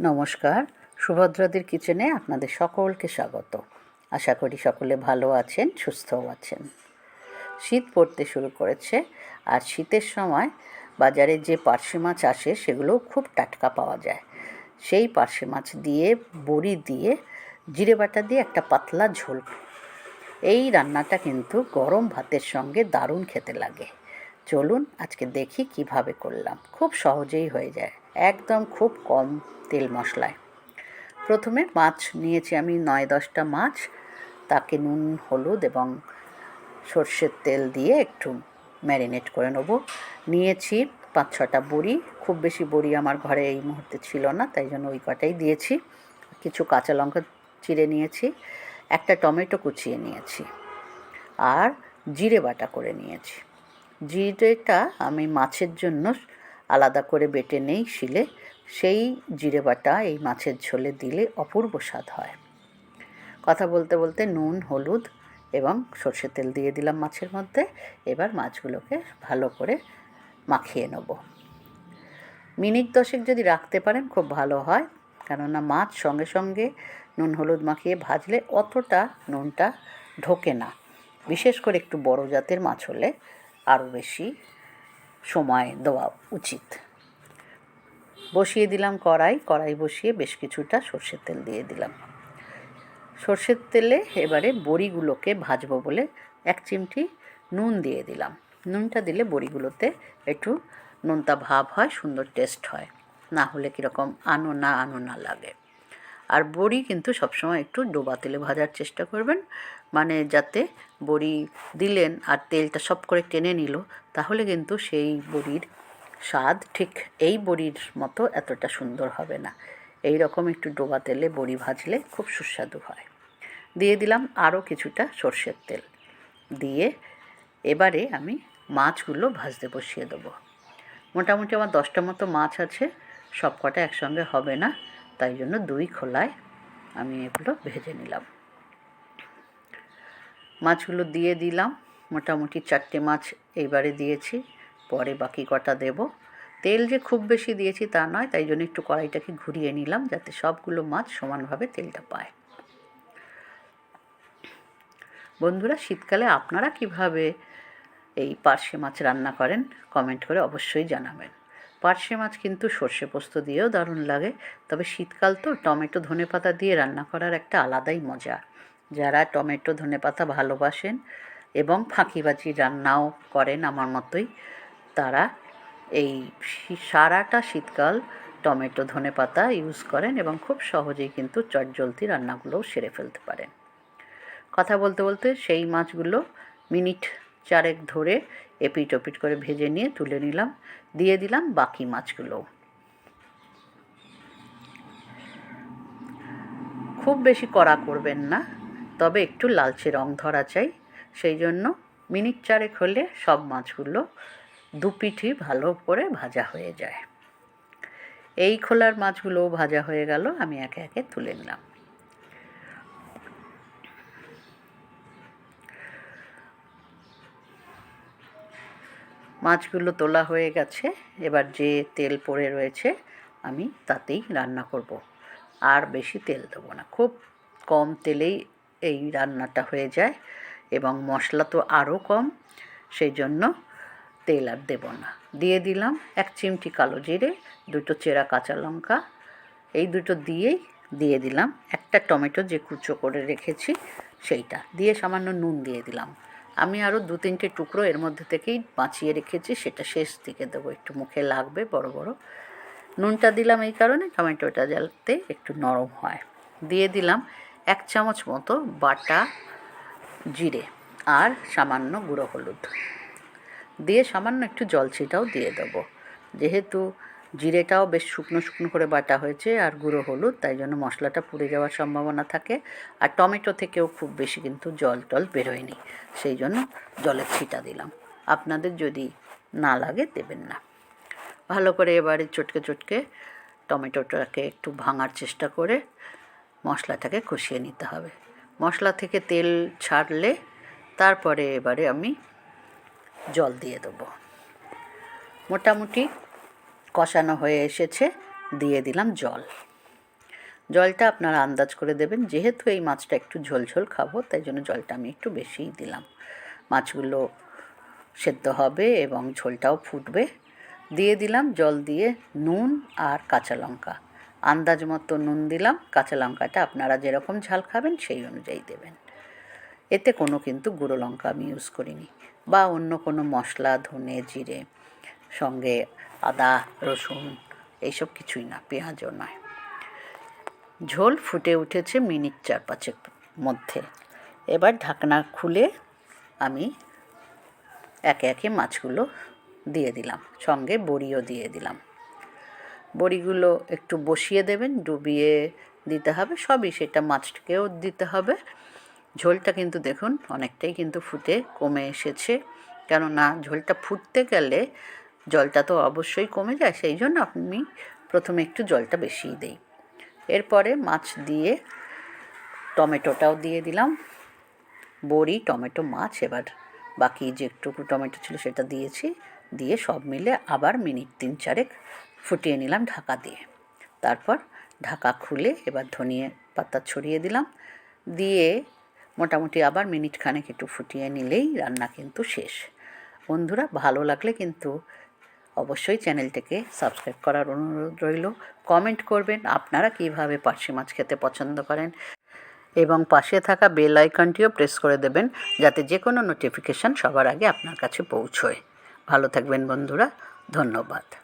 নমস্কার। সুভদ্রাদির কিচেনে আপনাদের সকলকে স্বাগত। আশা করি সকলে ভালো আছেন, সুস্থও আছেন। শীত পড়তে শুরু করেছে আর শীতের সময় বাজারে যে পার্শে মাছ আসে সেগুলোও খুব টাটকা পাওয়া যায়। সেই পার্শে মাছ দিয়ে, বড়ি দিয়ে, জিরে বাটা দিয়ে একটা পাতলা ঝোল। এই রান্নাটা কিন্তু গরম ভাতের সঙ্গে দারুণ খেতে লাগে। চলুন আজকে দেখি কীভাবে করলাম। খুব সহজেই হয়ে যায়। একদম খুব কম তেল মশলায়। প্রথমে মাছ নিয়েছি আমি নয় দশটা মাছ। তাকে নুন, হলুদ এবং সর্ষের তেল দিয়ে একটু ম্যারিনেট করে নেব। নিয়েছি পাঁচ ছটা বড়ি। খুব বেশি বড়ি আমার ঘরে এই মুহূর্তে ছিল না, তাই জন্য ওই কটাই দিয়েছি। কিছু কাঁচা লঙ্কা চিড়ে নিয়েছি, একটা টমেটো কুচিয়ে নিয়েছি আর জিরে বাটা করে নিয়েছি। জিরেটা আমি মাছের জন্য আলাদা করে বেটে নেই শিলে। সেই জিরে বাটা এই মাছের ঝোলে দিলে অপূর্ব স্বাদ হয়। কথা বলতে বলতে নুন, হলুদ এবং সর্ষের তেল দিয়ে দিলাম মাছের মধ্যে। এবার মাছগুলোকে ভালো করে মাখিয়ে নেব। মিনিট দশেক যদি রাখতে পারেন খুব ভালো হয়। কেননা মাছ সঙ্গে সঙ্গে নুন, হলুদ মাখিয়ে ভাজলে অতটা নুনটা ঢোকে না। বিশেষ করে একটু বড় জাতের মাছ হলে আরও বেশি সময় দেওয়া উচিত। বসিয়ে দিলাম কড়াই কড়াই বসিয়ে বেশ কিছুটা সর্ষের তেল দিয়ে দিলাম। সর্ষের তেলে এবারে বড়িগুলোকে ভাজবো বলে এক চিমটি নুন দিয়ে দিলাম। নুনটা দিলে বড়িগুলোতে একটু নোনতা ভাব হয়, সুন্দর টেস্ট হয়। না হলে কীরকম আনো না আনো না লাগে। আর বড়ি কিন্তু সবসময় একটু ডোবা তেলে ভাজার চেষ্টা করবেন। মানে যাতে বড়ি দিলেন আর তেলটা সব করে টেনে নিল, তাহলে কিন্তু সেই বড়ির স্বাদ ঠিক এই বড়ির মতো এতটা সুন্দর হবে না। এই রকম একটু ডোবা তেলে বড়ি ভাজলে খুব সুস্বাদু হয়। দিয়ে দিলাম আরও কিছুটা সর্ষের তেল। দিয়ে এবারে আমি মাছগুলো ভাজতে বসিয়ে দেবো। মোটামুটি আমার দশটা মতো মাছ আছে সব কটা একসঙ্গে হবে না, তাই জন্য দুই খোলায় আমি এগুলো ভেজে নিলাম। মাছগুলো দিয়ে দিলাম। মোটামুটি চারটে মাছ এইবারে দিয়েছি। পরে বাকি কটা দেব। তেল যে খুব বেশি দিয়েছি তা নয়, তাই জন্য একটু কড়াইটাকে ঘুরিয়ে নিলাম যাতে সবগুলো মাছ সমানভাবে তেলটা পায়। বন্ধুরা, শীতকালে আপনারা কীভাবে এই পার্শে মাছ রান্না করেন, কমেন্ট করে অবশ্যই জানাবেন। পার্শে মাছ কিন্তু সর্ষে পোস্ত দিয়েও দারুণ লাগে, তবে শীতকাল তো টমেটো ধনে পাতা দিয়ে রান্না করার একটা আলাদাই মজা। যারা টমেটো, ধনে পাতা ভালোবাসেন এবং ফাঁকিবাজি রান্নাও করেন আমার মতোই, তারা এই সারাটা শীতকাল টমেটো, ধনে পাতা ইউজ করেন এবং খুব সহজেই কিন্তু চটজলতি রান্নাগুলোও সেরে ফেলতে পারেন। কথা বলতে বলতে সেই মাছগুলো মিনিট চারেক ধরে এপিট ওপিট করে ভেজে নিয়ে তুলে নিলাম, দিয়ে দিলাম বাকি মাছগুলো। খুব বেশি কড়া করবেন না তবে একটু লালচে রং ধরা চাই। সেই জন্য মিনিট চারেক হলে সব মাছগুলো দু পিঠি ভালো করে ভাজা হয়ে যায়। এই খোলার মাছগুলোও ভাজা হয়ে গেল, আমি একে একে তুলে নিলাম। মাছগুলো তোলা হয়ে গেছে, এবার যে তেল পড়ে রয়েছে, আমি তাতেই রান্না করব। আর বেশি তেল দেবো না, খুব কম তেলেই এই রান্নাটা হয়ে যায় এবং মশলা তো আরও কম, সেই জন্য তেল আর দেবো না। দিয়ে দিলাম এক চিমটি কালো জিরে, দুটো চেরা কাঁচা লঙ্কা, এই দুটো দিয়েই দিয়ে দিলাম একটা টমেটো যে কুচো করে রেখেছি সেইটা। দিয়ে সামান্য নুন দিয়ে দিলাম। আমি আরও দু তিনটে টুকরো এর মধ্যে থেকেই বাঁচিয়ে রেখেছি, সেটা শেষ দিকে দেবো। একটু মুখে লাগবে, বড় বড়। নুনটা দিলাম এই কারণে টমেটোটা যাতে একটু নরম হয়। দিয়ে দিলাম এক চামচ মতো বাটা জিরে আর সামান্য গুঁড়ো হলুদ। দিয়ে সামান্য একটু জল ছিটাও দিয়ে দেবো। যেহেতু জিরেটাও বেশ শুকনো শুকনো করে বাটা হয়েছে আর গুঁড়ো হলুদ, তাই জন্য মশলাটা পুড়ে যাওয়ার সম্ভাবনা থাকে। আর টমেটো থেকেও খুব বেশি কিন্তু জল টল বেরোয়নি, সেই জন্য জলের ছিটা দিলাম। আপনাদের যদি না লাগে দেবেন না। ভালো করে এবারে চটকে চটকে টমেটোটাকে একটু ভাঙার চেষ্টা করে মশলাটাকে কষিয়ে নিতে হবে। মশলা থেকে তেল ছাড়লে তারপরে এবারে আমি জল দিয়ে দেবো। মোটামুটি কষানো হয়ে এসেছে, দিয়ে দিলাম জল। জলটা আপনারা আন্দাজ করে দেবেন, যেহেতু এই মাছটা একটু ঝোলঝোল খাব, তাই জন্য জলটা আমি একটু বেশিই দিলাম। মাছগুলো সেদ্ধ হবে এবং ঝোলটাও ফুটবে। দিয়ে দিলাম জল দিয়ে নুন আর কাঁচা লঙ্কা। আন্দাজ মতো নুন দিলাম, কাঁচা লঙ্কাটা আপনারা যেরকম ঝাল খাবেন সেই অনুযায়ী দেবেন। এতে কোনো কিন্তু গুঁড়ো লঙ্কা আমি ইউজ করিনি বা অন্য কোনো মশলা, ধনে, জিরে, সঙ্গে আদা, রসুন এইসব কিছুই না, পেঁয়াজও নয়। ঝোল ফুটে উঠেছে মিনিট চার পাঁচের মধ্যে। এবার ঢাকনা খুলে আমি একে একে মাছগুলো দিয়ে দিলাম, সঙ্গে বড়িও দিয়ে দিলাম। বড়িগুলো একটু বসিয়ে দেবেন, ডুবিয়ে দিতে হবে, সবই সেটা মাছটাকেও দিতে হবে। ঝোলটা কিন্তু দেখুন অনেকটাই কিন্তু ফুটে কমে এসেছে, কেননা ঝোলটা ফুটতে গেলে জলটা তো অবশ্যই কমে যায়, সেই জন্য আমি প্রথমে একটু জলটা বেশিই দিই। এরপরে মাছ দিয়ে টমেটোটাও দিয়ে দিলাম। বড়ি, টমেটো, মাছ, এবার বাকি যে একটুকু টমেটো ছিল সেটা দিয়েছি, দিয়ে সব মিলে আবার মিনিট তিন চারেক ফুটিয়ে নিলাম ঢাকা দিয়ে। তারপর ঢাকা খুলে এবার ধনিয়ে পাতা ছড়িয়ে দিলাম। দিয়ে মোটামুটি আবার মিনিট খানেক একটু ফুটিয়ে নিলেই রান্না কিন্তু শেষ। বন্ধুরা, ভালো লাগলে কিন্তু অবশ্যই চ্যানেলটিকে সাবস্ক্রাইব করার অনুরোধ রইল। কমেন্ট করবেন আপনারা কীভাবে পার্শে মাছ খেতে পছন্দ করেন। এবং পাশে থাকা বেল আইকনটিও প্রেস করে দেবেন যাতে যে কোনো নোটিফিকেশান সবার আগে আপনার কাছে পৌঁছয়। ভালো থাকবেন বন্ধুরা, ধন্যবাদ।